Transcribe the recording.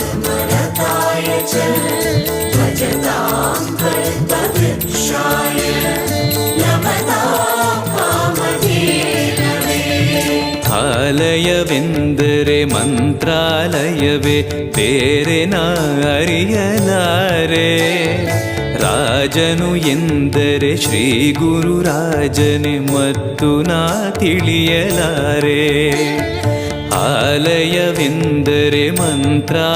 सत्यधर्मरताय च भजतां कल्पवृक्षाय नमतां कामधेनवे ಆಲಯವೆಂದರೆ ಮಂತ್ರಾಲಯವೇ ಬೇರೆ ನಾ ಅರಿಯಲಾರೆ ರಾಜನು ಎಂದರೆ ಶ್ರೀ ಗುರು ರಾಜನೆ ಮತ್ತು ನಾ ತಿಳಿಯಲಾರೆ ಆಲಯವೆಂದರೆ ಮಂತ್ರ